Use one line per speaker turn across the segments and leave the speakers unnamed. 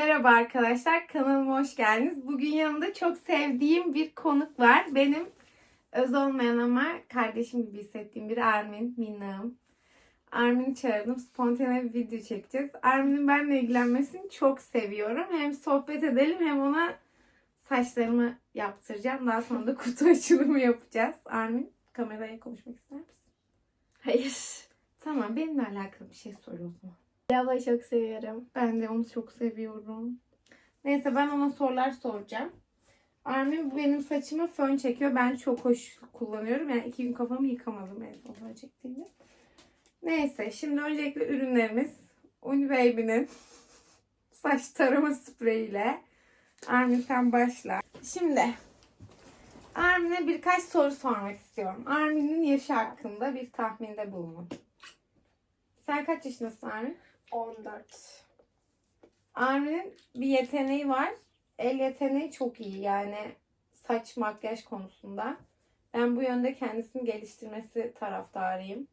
Merhaba arkadaşlar, kanalıma hoş geldiniz. Bugün yanımda çok sevdiğim bir konuk var. Benim öz olmayan ama kardeşim gibi hissettiğim bir Armin, minnağım. Armin'i çağırdım, spontane bir video çekeceğiz. Armin'in benimle ilgilenmesini çok seviyorum. Hem sohbet edelim hem ona saçlarımı yaptıracağım. Daha sonra da kutu açılımı yapacağız. Armin, kameraya konuşmak ister misin?
Hayır.
Tamam, benimle alakalı bir şey sor o zaman.
Lavayı çok seviyorum.
Ben de onu çok seviyorum. Neyse ben ona sorular soracağım. Armin benim saçıma fön çekiyor. Ben çok hoş kullanıyorum. Yani iki gün kafamı yıkamadım en son fön çektiğimde. Neyse şimdi öncelikle ürünlerimiz. Unibaby'nin saç tarama spreyiyle. Armin sen başla. Şimdi Armin'e birkaç soru sormak istiyorum. Armin'in yaşı hakkında bir tahminde bulunun. Sen kaç yaşındasın Armin?
14.
Armin'in bir yeteneği var. El yeteneği çok iyi yani saç makyaj konusunda. Ben bu yönde kendisini geliştirmesi taraftarıyım.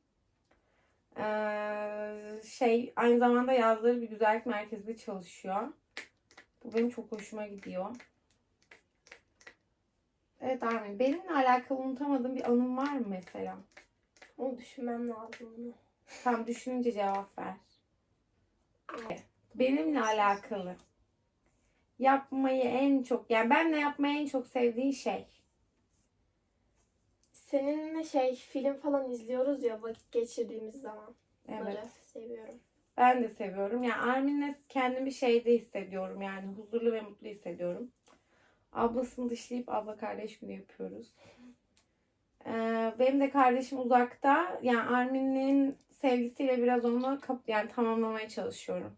Ee, şey aynı zamanda yazları bir güzellik merkezinde çalışıyor. Bu benim çok hoşuma gidiyor. Evet Armin, benimle alakalı unutamadığım bir anım var mı mesela?
Onu düşünmem lazım bunu.
Tam düşününce cevap ver. Benimle alakalı. Yapmayı en çok, yani benle yapmayı en çok sevdiğin şey.
Seninle şey film falan izliyoruz ya vakit geçirdiğimiz zaman.
Evet.
Böyle seviyorum.
Ben de seviyorum. Yani Armin'le kendimi şeyde hissediyorum. Yani huzurlu ve mutlu hissediyorum. Ablasını dışlayıp abla kardeş günü yapıyoruz. Ee, benim de kardeşim uzakta. Yani Armin'in sevgisiyle biraz onu kap yani tamamlamaya çalışıyorum.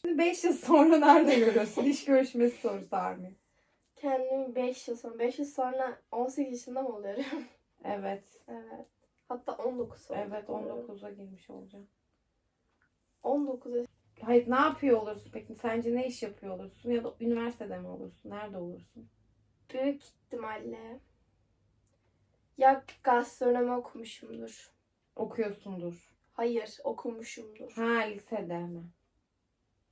Şimdi 5 yıl sonra nerede görüyorsun? İş görüşmesi sorusu Armin.
Kendimi 5 yıl sonra, 5 yıl sonra 18 yaşında mı oluyorum?
Evet.
evet. Hatta 19 sonra.
Evet 19'a girmiş olacağım.
19 yaş-
Hayır ne yapıyor olursun peki? Sence ne iş yapıyor olursun? Ya da üniversitede mi olursun? Nerede olursun?
büyük ihtimalle ya gastronomi okumuşumdur.
Okuyorsundur.
Hayır okumuşumdur.
Ha lisede mi?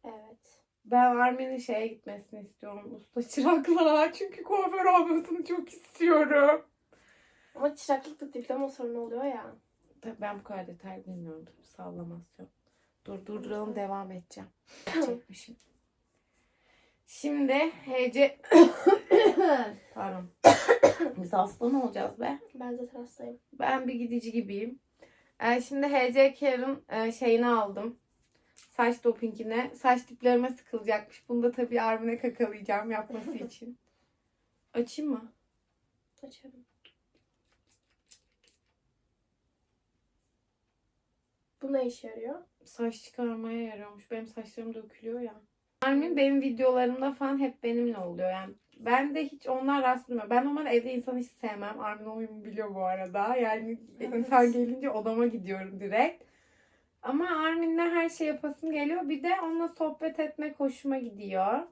Evet.
Ben Armin'in şeye gitmesini istiyorum. Usta çıraklığa. Çünkü kuaför olmasını çok istiyorum.
Ama çıraklıkta diploma sorunu oluyor ya.
Tabii ben bu kadar detay bilmiyorum. Tabii sallamasyon. Dur durduralım devam edeceğim. Çekmişim. Şimdi HC... Pardon. Biz hasta mı olacağız be?
Ben zaten hastayım.
Ben bir gidici gibiyim. Ee, şimdi HC Care'ın e, şeyini aldım. Saç dopingine. Saç diplerime sıkılacakmış. Bunu da tabii Armin'e kakalayacağım yapması için. Açayım mı?
Açarım. Bu ne işe yarıyor?
Saç çıkarmaya yarıyormuş. Benim saçlarım dökülüyor ya. Armin benim videolarımda falan hep benimle oluyor. Yani ben de hiç onlar rastlamıyor. Ben normalde evde insanı hiç sevmem. Armin oyunu biliyor bu arada. Yani
Evet.
insan gelince odama gidiyorum direkt. Ama Armin'le her şey yapasım geliyor. Bir de onunla sohbet etmek hoşuma gidiyor.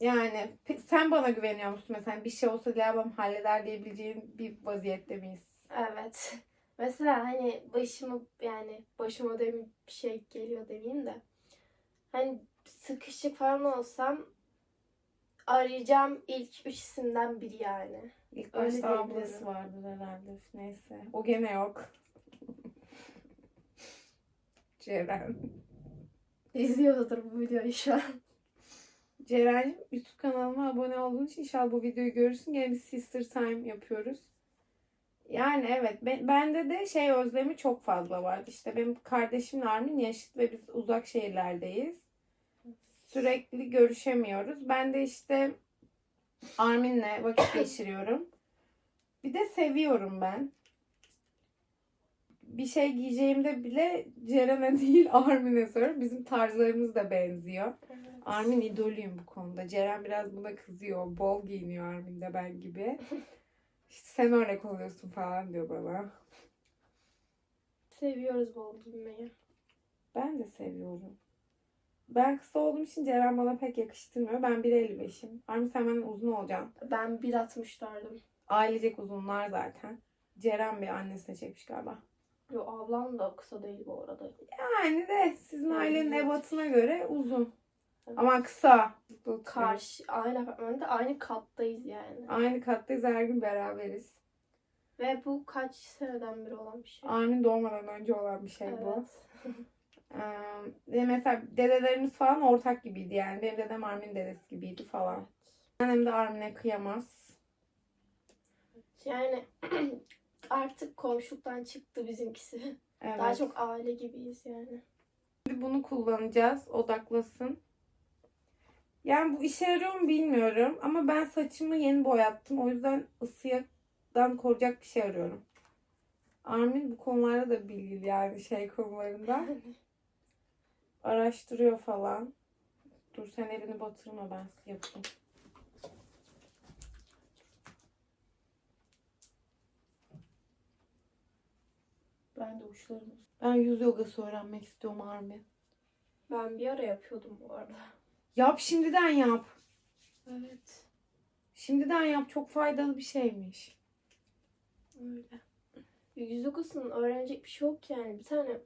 Yani sen bana güveniyor musun mesela? Bir şey olsa Dilabam halleder diyebileceğin bir vaziyette miyiz?
Evet. Mesela hani başıma yani başıma demin bir şey geliyor demeyeyim de. Hani sıkışık falan olsam arayacağım ilk üç isimden biri yani.
İlk
Öyle
başta ablası vardı herhalde. Neyse. O gene yok. Ceren.
İzliyordur bu videoyu şu an.
Ceren'cim YouTube kanalıma abone olduğun için inşallah bu videoyu görürsün. Gene bir sister time yapıyoruz. Yani evet ben, bende de şey özlemi çok fazla vardı. İşte benim kardeşimle Armin yaşıt ve biz uzak şehirlerdeyiz. Sürekli görüşemiyoruz. Ben de işte Armin'le vakit geçiriyorum. Bir de seviyorum ben. Bir şey giyeceğimde bile Ceren'e değil Armin'e soruyorum. Bizim tarzlarımız da benziyor. Armin idolüyüm bu konuda. Ceren biraz buna kızıyor. Bol giyiniyor Armin de ben gibi. İşte sen örnek oluyorsun falan diyor bana.
Seviyoruz bol giymeyi.
Ben de seviyorum. Ben kısa olduğum için Ceren bana pek yakıştırmıyor. Ben 1.55'im. Armin sen benden uzun olacaksın.
Ben 1.64'üm.
Ailecek uzunlar zaten. Ceren bir annesine çekmiş galiba.
Yo ablam da kısa değil bu arada.
Yani de sizin ailenin
Evet.
ebatına göre uzun.
Evet.
Ama kısa.
Karşı aynı apartmanda aynı kattayız yani.
Aynı kattayız her gün beraberiz.
Ve bu kaç seneden beri olan bir şey.
Armin doğmadan önce olan bir şey bu. Ee, mesela dedelerimiz falan ortak gibiydi yani. Benim dedem Armin dedesi gibiydi falan. Annem de Armin'e kıyamaz.
Yani artık komşuluktan çıktı bizimkisi.
Evet.
Daha çok aile gibiyiz yani.
Şimdi bunu kullanacağız. Odaklasın. Yani bu işe yarıyor mu bilmiyorum. Ama ben saçımı yeni boyattım. O yüzden ısıyadan koruyacak bir şey arıyorum. Armin bu konularda da bilgili yani şey konularında. Araştırıyor falan. Dur sen elini batırma ben yapayım. Ben de uçlarımı. Ben yüz yogası öğrenmek istiyorum Armin.
Ben bir ara yapıyordum bu arada.
Yap şimdiden yap.
Evet.
Şimdiden yap çok faydalı bir şeymiş.
Öyle. Yüz yogasının öğrenecek bir şey yok yani. Bir tane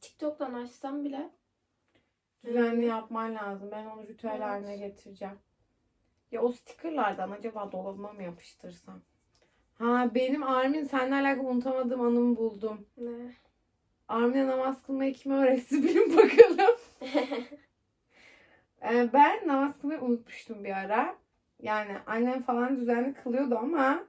TikTok'tan açsam bile
Düzenli yapman lazım. Ben onu ritüel
Evet.
haline getireceğim. Ya o stickerlardan acaba dolabıma mı yapıştırsam? Ha benim Armin seninle alakalı unutamadığım anımı buldum.
ne?
Armin'e namaz kılmayı kime öğretti bilin bakalım. Ee, ben namaz kılmayı unutmuştum bir ara. Yani annem falan düzenli kılıyordu ama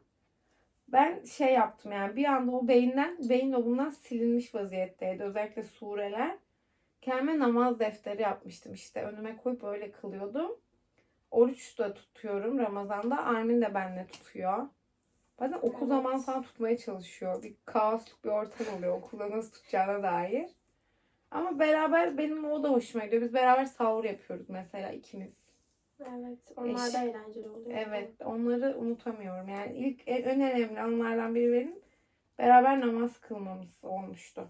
ben şey yaptım yani bir anda o beyinden, beyin lobundan silinmiş vaziyetteydi. Özellikle sureler. Kendime namaz defteri yapmıştım işte. Önüme koyup öyle kılıyordum. Oruç da tutuyorum Ramazan'da. Armin de benimle tutuyor. Bazen okul
Evet.
zamanı falan tutmaya çalışıyor. Bir kaosluk bir ortam oluyor okulda nasıl tutacağına dair. Ama beraber benim o da hoşuma gidiyor. Biz beraber sahur yapıyoruz mesela ikimiz.
Evet. Onlar
Eş.
da eğlenceli oluyor.
Evet, onları unutamıyorum. Yani ilk en en önemli anlardan biri benim beraber namaz kılmamız olmuştu.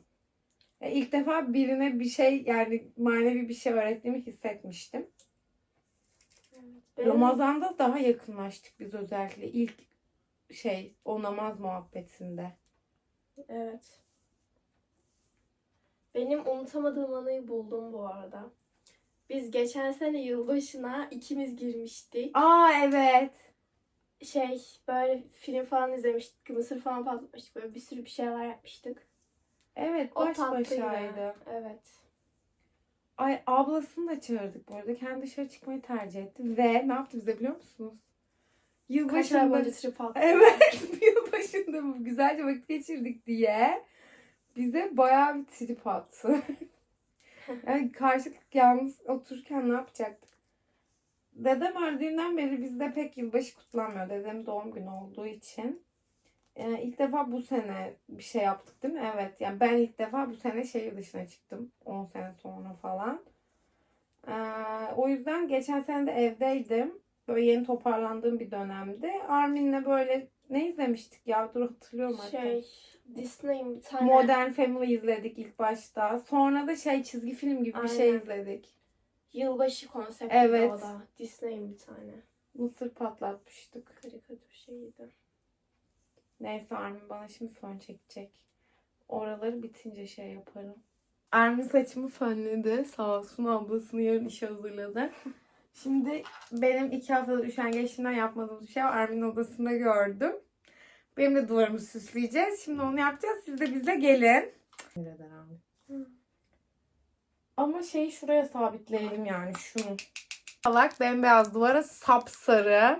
İlk defa birine bir şey yani manevi bir şey öğrettiğimi hissetmiştim.
Benim-
Ramazan'da daha yakınlaştık biz özellikle ilk şey o namaz muhabbetinde.
Evet. Benim unutamadığım anıyı buldum bu arada. Biz geçen sene yılbaşına ikimiz girmiştik.
Aa evet.
Şey böyle film falan izlemiştik. Mısır falan patlatmıştık. Böyle bir sürü bir şeyler yapmıştık.
Evet baş başaydı.
Evet.
Ay ablasını da çağırdık bu arada. Kendi dışarı çıkmayı tercih etti. Ve ne yaptı bize biliyor musunuz?
Kaç ay
Yılbaşında
boyunca trip attık.
Evet, yılbaşında güzelce vakit geçirdik diye bize bayağı bir trip attı. yani karşılık yalnız otururken ne yapacaktık? Dedem öldüğünden beri bizde pek yılbaşı kutlanmıyor. Dedem doğum günü olduğu için. Ee, ilk defa bu sene bir şey yaptık değil mi? Evet. Yani ben ilk defa bu sene şehir dışına çıktım. 10 sene sonra falan. Ee, o yüzden geçen sene de evdeydim. Böyle yeni toparlandığım bir dönemde. Armin'le böyle ne izlemiştik ya? Dur hatırlıyorum hatta.
Şey Disney'in bir tane
Modern Family izledik ilk başta. Sonra da şey çizgi film gibi bir şey
Aynen.
izledik.
yılbaşı konsepti
Evet.
o da. Disney'in bir tane.
Mısır patlatmıştık.
Karikatür şeyiydi.
Neyse Armin bana şimdi fön çekecek. Oraları bitince şey yaparım. Armin saçımı fönledi. Sağ olsun ablasını yarın işe hazırladı. Şimdi benim iki haftadır üşengeçliğinden yapmadığım bir şey var. Armin'in odasında gördüm. Benim de duvarımı süsleyeceğiz. Şimdi onu yapacağız. Siz de bizle gelin. Armin?
Hı.
Ama şeyi şuraya sabitleyelim yani şunu. Salak bembeyaz duvara sapsarı.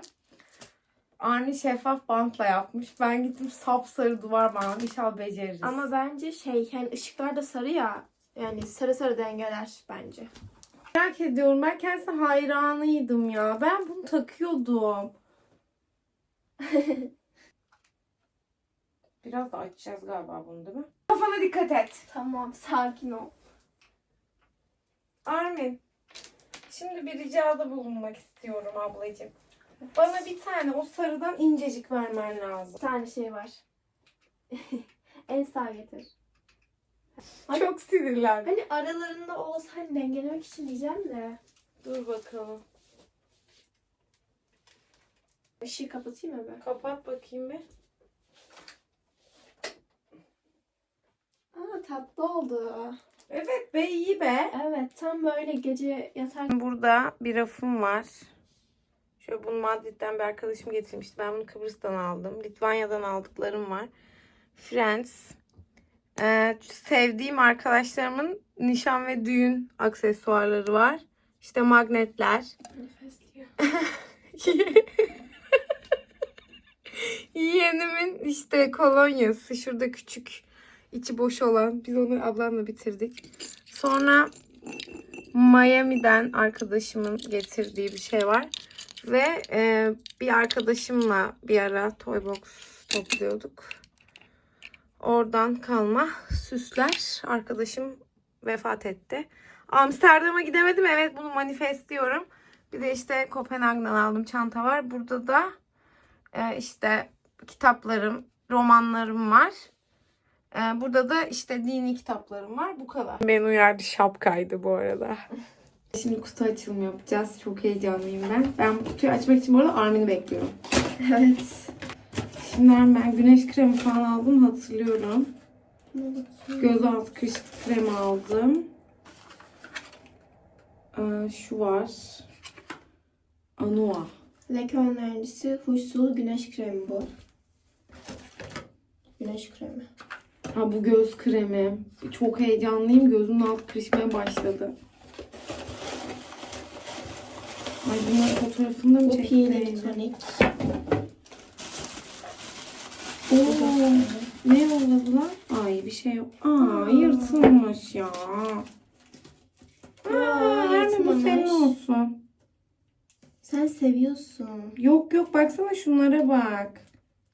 Armin şeffaf bantla yapmış. Ben gittim sapsarı duvar bandı. İnşallah beceririz.
Ama bence şey hani ışıklar da sarı ya. Yani sarı sarı dengeler bence.
merak ediyorum. Ben kendisine hayranıydım ya. Ben bunu takıyordum. Biraz da açacağız galiba bunu değil mi? Kafana dikkat et.
Tamam sakin ol.
Armin. Şimdi bir ricada bulunmak istiyorum ablacığım. Bana bir tane o sarıdan incecik vermen lazım.
Bir tane şey var. en sağ getir. Hani-
Çok sinirlendim.
Hani aralarında olsa hani dengelemek için diyeceğim de.
Dur bakalım.
Işığı kapatayım mı ben?
Kapat bakayım bir.
Aa tatlı oldu.
Evet be iyi be.
Evet tam böyle gece yatarken
Burada bir rafım var. Şöyle bunu Madrid'den bir arkadaşım getirmişti. Ben bunu Kıbrıs'tan aldım. Litvanya'dan aldıklarım var. Friends. Ee, sevdiğim arkadaşlarımın nişan ve düğün aksesuarları var. İşte magnetler. Yeğenimin işte kolonyası. Şurada küçük içi boş olan. Biz onu ablamla bitirdik. Sonra Miami'den arkadaşımın getirdiği bir şey var. Ve e, bir arkadaşımla bir ara Toybox topluyorduk. Oradan kalma süsler. Arkadaşım vefat etti. Amsterdam'a gidemedim. Evet bunu manifestliyorum. Bir de işte Kopenhag'dan aldım çanta var. Burada da e, işte kitaplarım, romanlarım var. E, burada da işte dini kitaplarım var. Bu kadar. Beni uyardı şapkaydı bu arada. Şimdi kutu açılımı yapacağız. Çok heyecanlıyım ben. Ben bu kutuyu açmak için bu arada Armin'i bekliyorum.
Evet.
Şimdi ben güneş kremi falan aldım hatırlıyorum. Göz altı kırışıklık kremi aldım. Ee, şu var. Anua.
Leke önleyici huysulu güneş kremi bu. Güneş kremi.
Ha bu göz kremi. Çok heyecanlıyım. Gözümün altı kırışmaya başladı. Ay bunun fotoğrafını mı
Bu
çekti?
pil tonik.
Oo, ne yolladı lan? Ay bir şey yok. Aa yırtılmış ya. Aa,
Aa,
Hermi bu senin olsun.
Sen seviyorsun.
Yok yok baksana şunlara bak.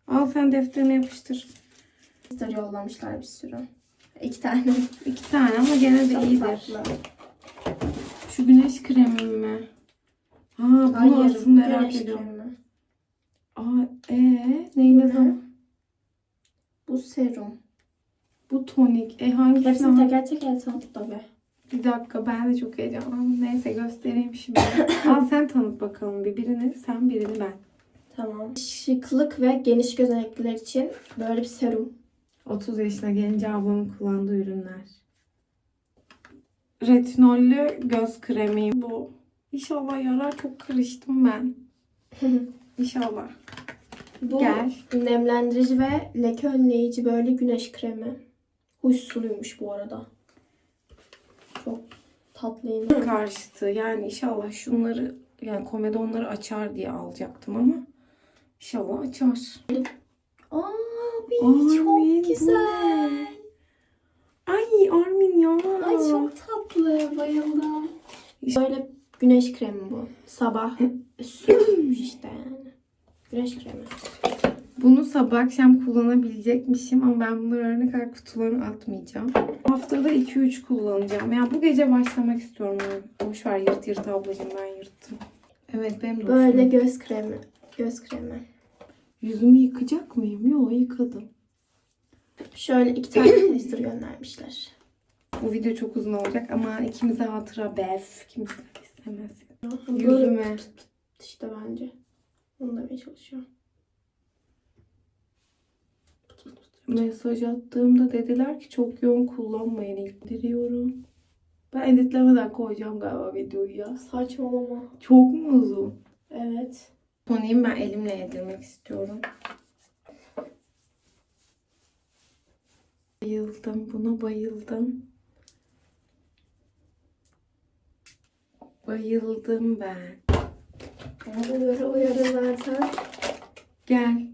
Al sen defterine yapıştır.
Poster yollamışlar bir sürü. İki tane.
İki tane ama gene de
Çok
iyidir.
tatlı.
Şu güneş kremi mi? Ha bunu
Hayır,
aslında merak ediyorum. Aa ee neyle
Ne?
zaman?
Bu serum.
Bu tonik. E hangisi?
Hepsini teker teker tanıt be.
Bir dakika ben de çok heyecanlandım. Neyse göstereyim şimdi. Al sen tanıt bakalım bir birini sen birini ben.
Tamam. Şıklık ve geniş gözenekliler için böyle bir serum.
30 yaşına gelince ablamın kullandığı ürünler. Retinollü göz kremi bu. İnşallah yarar çok karıştım ben. İnşallah.
Bu
Gel.
nemlendirici ve leke önleyici böyle güneş kremi. Huysuzluymuş bu arada. Çok tatlıyım.
Karşıtı yani inşallah şunları yani komedonları açar diye alacaktım ama inşallah açar.
Aa, bir
Armin,
çok güzel.
Ay Armin ya.
Ay çok tatlı. Bayıldım. Böyle güneş kremi bu. Sabah sürülmüş işte yani. Güneş kremi.
Bunu sabah akşam kullanabilecekmişim ama ben bunları örnek kadar kutularını atmayacağım. Haftada 2-3 kullanacağım. Yani bu gece başlamak istiyorum. Boş ver yırt yırt ablacığım ben yırttım. Evet benim de
Böyle
hoşuma-
göz kremi. Göz kremi.
Yüzümü yıkacak mıyım? Yok yıkadım.
Şöyle iki tane tester göndermişler.
Bu video çok uzun olacak ama ikimize hatıra bef. Kimse
Böyle
Yüzüme.
işte bence. Onu demeye çalışıyorum.
Mesaj attığımda dediler ki çok yoğun kullanmayın ilk diriyorum. Ben editlemeden koyacağım galiba videoyu ya.
Saçmalama.
Çok mu uzun?
Evet.
Toniğimi ben elimle yedirmek istiyorum. Bayıldım. Buna bayıldım. Bayıldım ben.
Uyarı uyarı zaten.
Gel.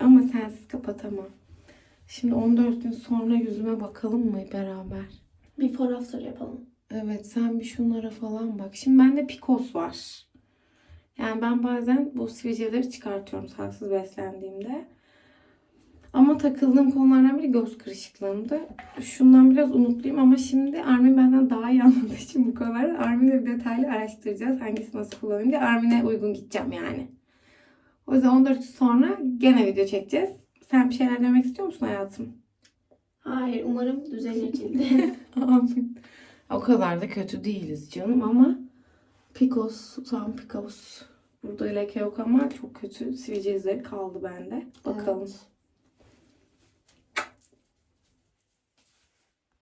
Ama sensiz kapatamam. Şimdi 14 gün sonra yüzüme bakalım mı beraber?
Before after yapalım.
Evet sen bir şunlara falan bak. Şimdi bende Picos var. Yani ben bazen bu sivilceleri çıkartıyorum sağlıksız beslendiğimde. Ama takıldığım konulardan biri göz kırışıklığımdı. Şundan biraz umutluyum ama şimdi Armin benden daha iyi anladığı için bu kadar. Armin'le bir detaylı araştıracağız. Hangisi nasıl kullanayım diye. Armin'e uygun gideceğim yani. O yüzden 14 gün sonra gene video çekeceğiz. Sen bir şeyler demek istiyor musun hayatım?
Hayır umarım düzelir cildi.
Amin. O kadar da kötü değiliz canım ama Picos, tam Picos. Burada leke yok ama çok kötü sivilce izleri kaldı bende. Bakalım.
Evet.